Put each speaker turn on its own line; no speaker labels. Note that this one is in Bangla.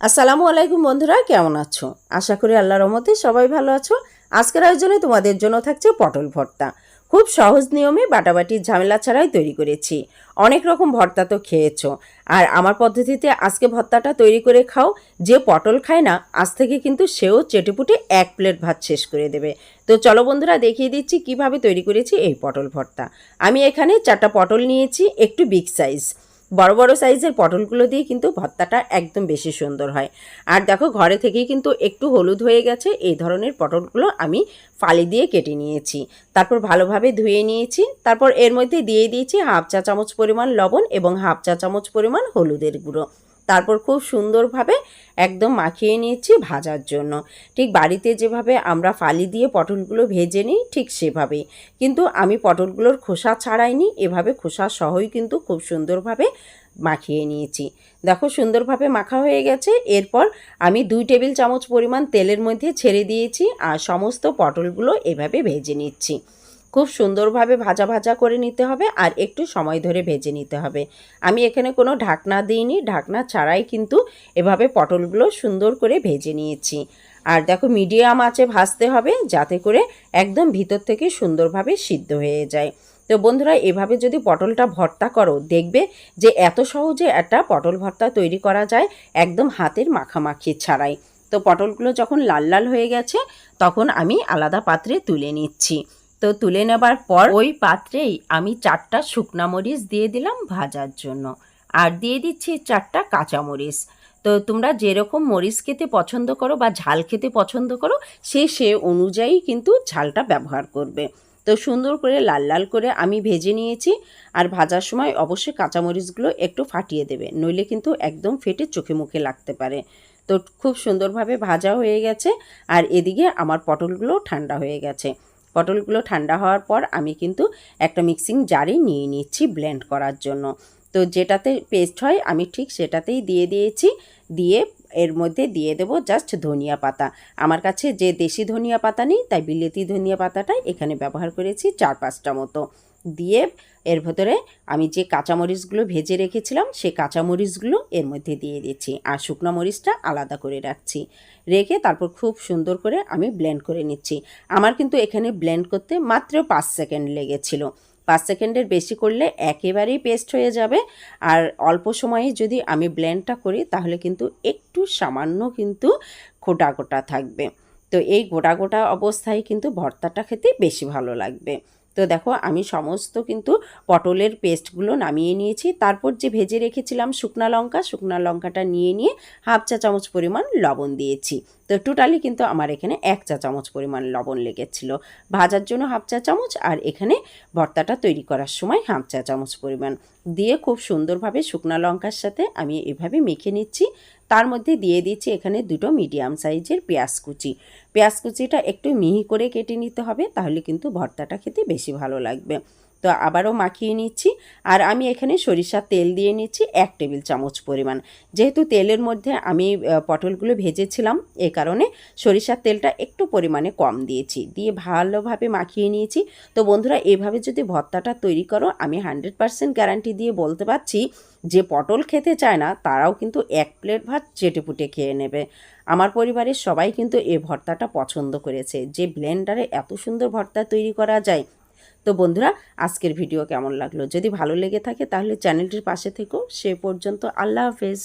আসসালামু আলাইকুম বন্ধুরা, কেমন আছো? আশা করি আল্লাহর রহমতে সবাই ভালো আছো। আজকের আয়োজনে তোমাদের জন্য থাকছে পটল ভর্তা। খুব সহজ নিয়মে বাটাবাটির ঝামেলা ছাড়াই তৈরি করেছি। অনেক রকম ভর্তা তো খেয়েছো। আর আমার পদ্ধতিতে আজকে ভর্তাটা তৈরি করে খাও। যে পটল খায় না, আজ থেকে কিন্তু সেও চেটেপুটে এক প্লেট ভাত শেষ করে দেবে। তো চলো বন্ধুরা, দেখিয়ে দিচ্ছি কীভাবে তৈরি করেছি এই পটল ভর্তা। আমি এখানে চারটা পটল নিয়েছি, একটু বিগ সাইজ বড় বড় সাইজের পটলগুলো দিয়ে কিন্তু ভর্তাটা একদম বেশি সুন্দর হয়। আর দেখো ঘরে থেকেই কিন্তু একটু হলুদ হয়ে গেছে, এই ধরনের পটলগুলো আমি ফালি দিয়ে কেটে নিয়েছি। তারপর ভালোভাবে ধুয়ে নিয়েছি, তারপর এর মধ্যে দিয়ে দিয়েছি হাফ চা চামচ পরিমাণ লবণ এবং হাফ চা চামচ পরিমাণ হলুদের গুঁড়ো। তারপর খুব সুন্দরভাবে একদম মাখিয়ে নিয়েছি ভাজার জন্য। ঠিক বাড়িতে যেভাবে আমরা ফালি দিয়ে পটলগুলো ভেজে নিই, ঠিক সেভাবেই। কিন্তু আমি পটলগুলোর খোসা ছাড়াইনি, এভাবে খোসা সহই কিন্তু খুব সুন্দরভাবে মাখিয়ে নিয়েছি। দেখো সুন্দরভাবে মাখা হয়ে গেছে। এরপর আমি দুই টেবিল চামচ পরিমাণ তেলের মধ্যে ছেড়ে দিয়েছি আর সমস্ত পটলগুলো এভাবে ভেজে নিচ্ছি। খুব সুন্দরভাবে ভাজা ভাজা করে নিতে হবে আর একটু সময় ধরে ভেজে নিতে হবে। আমি এখানে কোনো ঢাকনা দিইনি, ঢাকনা ছাড়াই কিন্তু এভাবে পটলগুলো সুন্দর করে ভেজে নিয়েছি। আর দেখো মিডিয়াম আঁচে ভাজতে হবে যাতে করে একদম ভিতর থেকে সুন্দরভাবে সিদ্ধ হয়ে যায়। তো বন্ধুরা, এভাবে যদি পটলটা ভর্তা করো, দেখবে যে এত সহজে একটা পটল ভর্তা তৈরি করা যায় একদম হাতের মাখামাখি ছাড়াই। তো পটলগুলো যখন লাল লাল হয়ে গেছে, তখন আমি আলাদা পাত্রে তুলে নিচ্ছি। তো তুলে নেবার পর ওই পাত্রেই আমি চারটা শুকনা মরিচ দিয়ে দিলাম ভাজার জন্য। আর দিয়ে দিচ্ছি চারটা কাঁচামরিচ তো তোমরা যেরকম মরিচ খেতে পছন্দ করো বা ঝাল খেতে পছন্দ করো, সে সে অনুযায়ী কিন্তু ঝালটা ব্যবহার করবে। তো সুন্দর করে লাল লাল করে আমি ভেজে নিয়েছি। আর ভাজার সময় অবশ্যই কাঁচামরিচগুলো একটু ফাটিয়ে দেবে, নইলে কিন্তু একদম ফেটে চোখে মুখে লাগতে পারে। তো খুব সুন্দরভাবে ভাজা হয়ে গেছে। আর এদিকে আমার পটলগুলো ঠান্ডা হয়ে গেছে। পটলগুলো ঠান্ডা হওয়ার পর আমি কিন্তু একটা মিক্সিং জারে নিয়ে নিচ্ছি ব্লেন্ড করার জন্য। তো যেটাতে পেস্ট হয়, আমি ঠিক সেটাতেই দিয়ে দিয়েছি। দিয়ে এর মধ্যে দিয়ে দেব জাস্ট ধনিয়া পাতা। আমার কাছে যে দেশি ধনিয়া পাতা নেই, তাই বিলেতি ধনিয়া পাতাটাই এখানে ব্যবহার করেছি চার পাঁচটা মতো। দিয়ে এর ভেতরে আমি যে কাঁচামরিচগুলো ভেজে রেখেছিলাম সেই কাঁচামরিচগুলো এর মধ্যে দিয়ে দিচ্ছি। আর শুকনো মরিচটা আলাদা করে রাখছি। রেখে তারপর খুব সুন্দর করে আমি ব্লেন্ড করে নিচ্ছি। আমার কিন্তু এখানে ব্লেন্ড করতে মাত্র পাঁচ সেকেন্ড লেগেছিল। পাঁচ সেকেন্ডের বেশি করলে একেবারেই পেস্ট হয়ে যাবে। আর অল্প সময়ে যদি আমি ব্লেন্ডটা করি, তাহলে কিন্তু একটু সামান্য কিন্তু খোটা গোটা থাকবে। তো এই গোটা গোটা অবস্থায় কিন্তু ভর্তাটা খেতে বেশি ভালো লাগবে। তো দেখো, আমি সমস্ত কিন্তু পটলের পেস্টগুলো নামিয়ে নিয়েছি। তারপর যে ভেজে রেখেছিলাম শুকনা লঙ্কা, শুকনা লঙ্কাটা নিয়ে নিয়ে হাফ চা চামচ পরিমাণ লবণ দিয়েছি। তো টোটালি কিন্তু আমার এখানে এক চা চামচ পরিমাণ লবণ লেগেছিল। ভাজার জন্য হাফ চা চামচ আর এখানে ভর্তাটা তৈরি করার সময় হাফ চা চামচ পরিমাণ। দিয়ে খুব সুন্দরভাবে শুকনা লঙ্কার সাথে আমি এভাবে মেখে নিচ্ছি। তার মধ্যে দিয়ে দিচ্ছি এখানে দুটো মিডিয়াম সাইজের পেঁয়াজ কুচি। পেঁয়াজ কুচিটা একটু মিহি করে কেটে নিতে হবে, তাহলে কিন্তু ভর্তাটা খেতে বেশি ভালো লাগবে। তো আবারও মাখিয়ে নিচ্ছি। আর আমি এখানে সরিষার তেল দিয়ে নিচ্ছি এক টেবিল চামচ পরিমাণ। যেহেতু তেলের মধ্যে আমি পটলগুলো ভেজেছিলাম, এ কারণে সরিষার তেলটা একটু পরিমাণে কম দিয়েছি। দিয়ে ভালোভাবে মাখিয়ে নিয়েছি। তো বন্ধুরা, এভাবে যদি ভর্তাটা তৈরি করো, আমি হান্ড্রেড পারসেন্ট গ্যারান্টি দিয়ে বলতে পারছি যে পটল খেতে চায় না, তারাও কিন্তু এক প্লেট ভাত চেটেপুটে খেয়ে নেবে। আমার পরিবারের সবাই কিন্তু এই ভর্তাটা পছন্দ করেছে। যে ব্লেন্ডারে এত সুন্দর ভর্তা তৈরি করা যায় তো বন্ধুরা, আজকের ভিডিও কেমন লাগল? যদি ভালো লেগে থাকে তাহলে চ্যানেলটির পাশে থেকো। সে পর্যন্ত আল্লাহ হাফেজ।